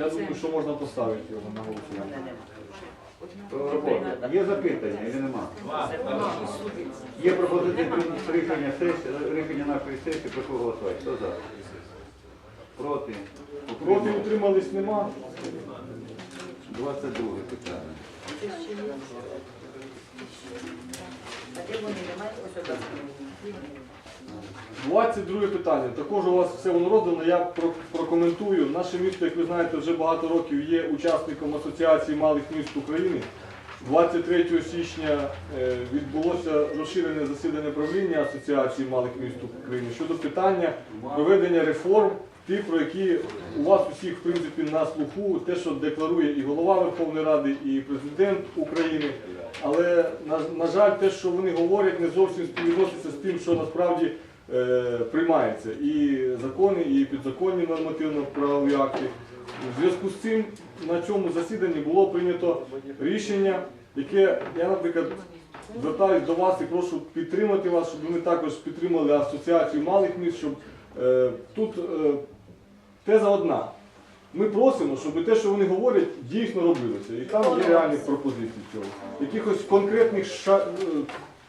Я думаю, що можна поставити його на голосування. Є запитання чи нема? Є пропозиція рішення сесії, рішення нашої сесії, прошу голосувати. Хто за? Проти? Проти утримались нема. 22 питання. А де вони немає? Ось одна. 22 питання. Також у вас все воно роздано, я прокоментую. Наше місто, як ви знаєте, вже багато років є учасником Асоціації малих міст України. 23 січня е, відбулося розширене засідання правління Асоціації малих міст України щодо питання проведення реформ, тих, про які у вас усіх в принципі на слуху, те, що декларує і голова Верховної Ради, і президент України. Але на, на жаль, те, що вони говорять, не зовсім співвідноситься з тим, що насправді е, приймається. І закони, і підзаконні нормативно-правові акти. У зв'язку з цим на цьому засіданні було прийнято рішення, яке я, наприклад, звертаюся до вас і прошу підтримати вас, щоб ви також підтримали асоціацію малих міст, щоб е, тут е, теза одна. Ми просимо, щоб те, що вони говорять, дійсно робилося. І там є реальні пропозиції цього. Якихось конкретних ша- е,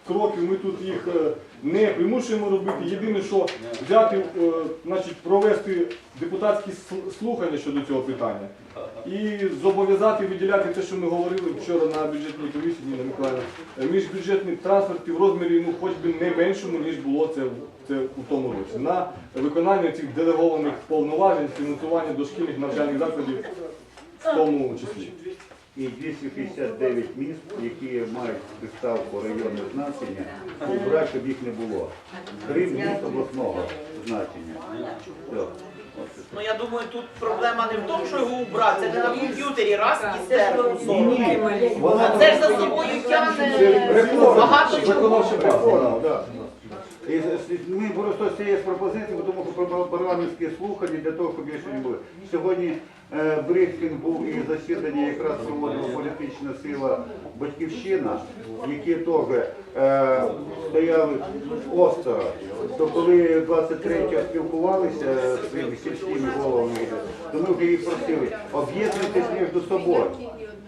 кроків ми тут їх е, не примушуємо робити. Єдине, що взяти, е, значить, провести депутатські слухання щодо цього питання і зобов'язати виділяти те, що ми говорили вчора на бюджетній комісії, Ніна Миколаївна, е, міжбюджетний транспорт в розмірі ну, хоч би не меншому, ніж було це, це у тому році. На виконання цих делегованих повноважень, фінансування дошкільних навчальних закладів в тому числі. І 269 міст, які мають приставку районне значення, убрати, щоб їх не було. Три міст обласного значення. Все. Ну я думаю, тут проблема не в тому, що його убрати, це не на комп'ютері раз і стерпу Ні, ні, А це ж за собою тягне багато чого. І з- з- ми просто з цією пропозицією, тому що про парламентські слухання для того, щоб більше не було. Сьогодні е, брифінг був і засідання якраз проводила політична сила Батьківщина, які теж е, стояли осторонь. То коли 23-го спілкувалися з сільськими головами, то ми вже їх просили, об'єднуйтесь між собою.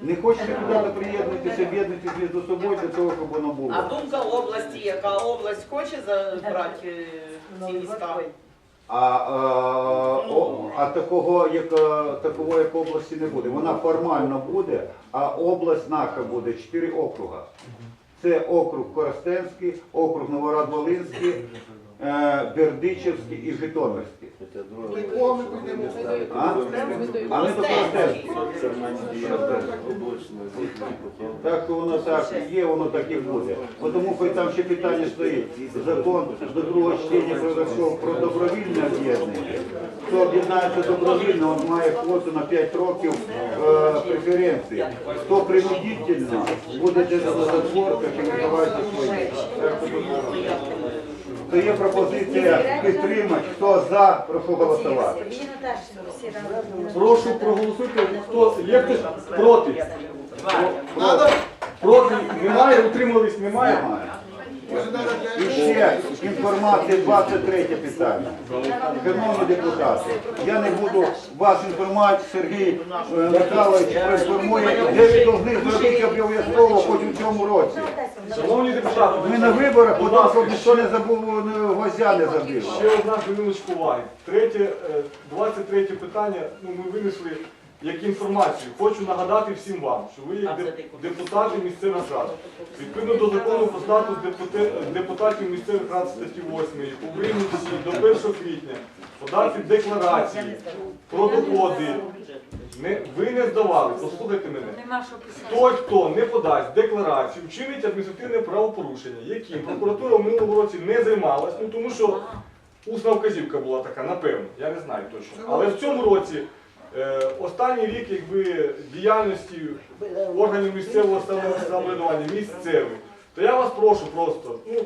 Не хочете куди приєднатися, об'єднуйтесь між собою для того, щоб воно було. А думка області, яка область хоче забрати е, ці війська? А, а, о, а такого, як, е, такого, як області не буде. Вона формально буде, а область наша буде чотири округа. Це округ Коростенський, округ Новоград-Волинський, е, Бердичівський і Житомирський. А? А ми до Коростенський. Так що воно так є, воно так і буде. Бо Тому хоч там ще питання стоїть. Закон до другого чтення пройшов про добровільне об'єднання. Хто об'єднається добровільно, він має квоту на 5 років е, преференції. Хто принудительно, буде на затворках і відбувається свої. Так що тут то є пропозиція підтримати. Хто за, прошу голосувати. Прошу проголосуйте. Хто є хтось проти? Проти. Проти немає, утримались немає. Немає. І ще інформація 23 питання. Шановні депутати, я не буду вас інформувати, Сергій е, Михайлович проінформує, де ви повинні зробити обов'язково хоч у цьому році. Шановні депутати, Ми на виборах, бо ласка, ніхто не забув, не- гвоздя не забив. Ще одна хвилиночку уваги. Третє, е, 23 питання, ну ми винесли як інформацію. Хочу нагадати всім вам, що ви деп- депутати місцевих рад. Відповідно до закону про статус депутатів місцевих рад статті 8, повинні до 1 квітня подати декларації про доходи. Не, ви не здавали, послухайте мене. Той, хто не подасть декларацію, вчинить адміністративне правопорушення, яким прокуратура в минулому році не займалась, ну тому що усна вказівка була така, напевно, я не знаю точно. Але в цьому році, останній рік якби, діяльності органів місцевого самоврядування, місцевих, то я вас прошу просто, ну,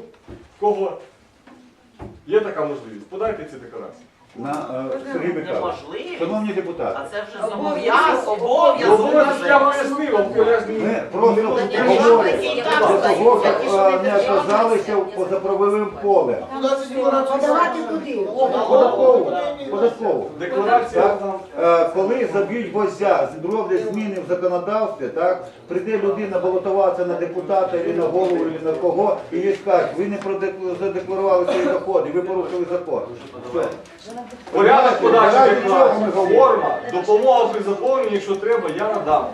в кого є така можливість, подайте ці декларації. На е, Сергій Михайлович. Неможливо. Шановні депутати, А це вже зобов'язок, обов'язок. Обов'язок я пояснив, вам я ж не- ми просто не можу- говоримо Які для там того, що не оказалися поза правовим полем. Подавати куди? Податково. Податково. Декларація Так. е, коли заб'ють гвоздя, зроблять зміни в законодавстві, так, прийде людина балотуватися на депутата, чи на голову, чи на кого, і їй скажуть, ви не продек- задекларували свої доходи, ви порушили закон. Все. Порядок подачі Заради чого ми декларації, говоримо? форма, допомога при заповненні, якщо треба, я надам.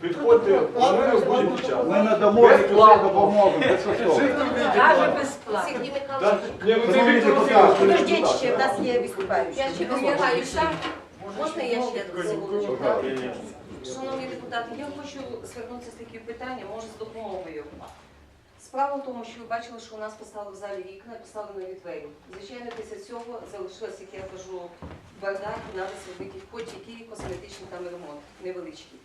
Підходьте ми вас будемо час. Ми надамо якусь допомогу. Даже безплатно. Сергій Да, Михайлович, ні, це Віктор Васильович, Подождіть ще, в нас є виступаючі. я ще домагаюся. Можна я ще так? Шановні депутати, я хочу звернутися з таким питанням, може з допомогою. Справа в тому, що ви бачили, що у нас поставили в залі вікна, поставили нові двері. Звичайно, після цього залишилось, як я кажу, бардак, зробити хоч який косметичний там ремонт, невеличкий.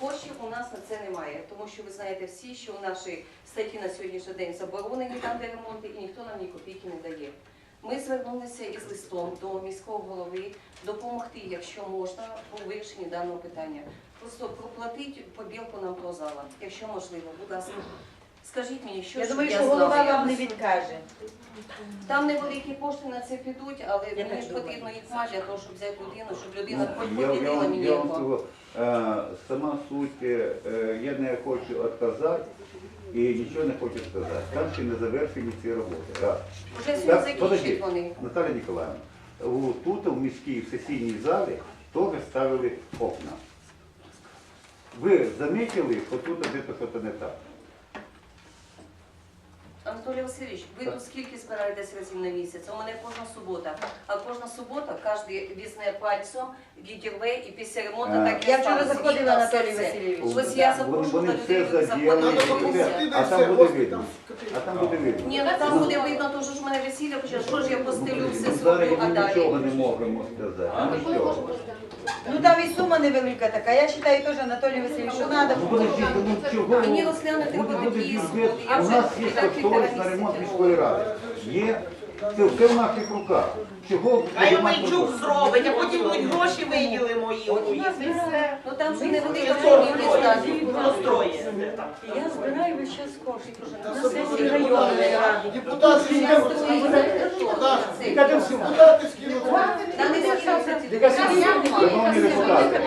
Коштів у нас на це немає, тому що ви знаєте всі, що у нашій статті на сьогоднішній день заборонені там, де ремонти, і ніхто нам ні копійки не дає. Ми звернулися із листом до міського голови допомогти, якщо можна, у вирішенні даного питання. Просто проплатити побілку нам того зала, якщо можливо. Будь ласка, скажіть мені, що Я думаю, я що голова знала. вам не відкаже. Там невеликі кошти на це підуть, але Я мені ж думаю. потрібно їх мати для того, щоб взяти людину, щоб людина хоч Я, я, поділила вам- мені я вам його. скажу, е, сама суть, е, я не хочу відказати і нічого не хочу сказати. Там ще не завершені ці роботи. Раз. Вже сьогодні Так, закінчать подождіть. вони. Наталя Ніколаївна, у- тут в міській в сесійній залі теж ставили окна. Ви замітили, що тут десь щось не так? Анатолій Васильович, ви тут скільки збираєтесь разів на місяць? У мене кожна субота. А кожна субота кожен візне пальцем, відірве і після ремонту А. так і Я вчора заходила, Анатолій. Васильович. Ось я Вони, запрошувала вони людей задіяли, заходити. а там буде видно. А там буде видно. Ні, ну там буде видно, то що ж в мене весілля, хоча що ж я постелю, все Ну, Зараз зроблю, а ми нічого далі. не можемо сказати. Нічого. Ну там і сума невелика така. Я вважаю теж, Анатолій Васильович, що треба. Ну подождіть, ну чого? Мені розглянути Буде, треба буде такі бюджет. Я У вже нас є так кошторис на ремонт міської ради. Є. Це все в наших руках. Чого Хай Омельчук зробить, а потім будуть гроші виділимо їм. Ну там же невелика кількість років, Я збираю весь час кошти на сесії районної ради. Депутатський Там не такі Шановні депутати,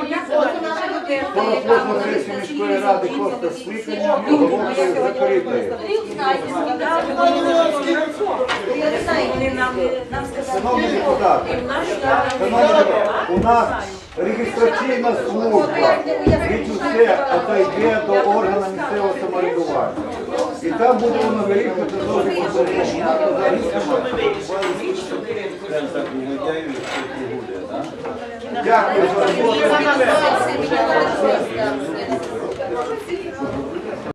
48 сесії міської ради просто скликання оголошую закритою. Я не знаю, Вони нам, нам сказали, Шановні депутати, шановні у нас реєстраційна служба, від усе отойде до органу місцевого самоврядування. І там буде воно вирішувати зараз. Дякую за роботу.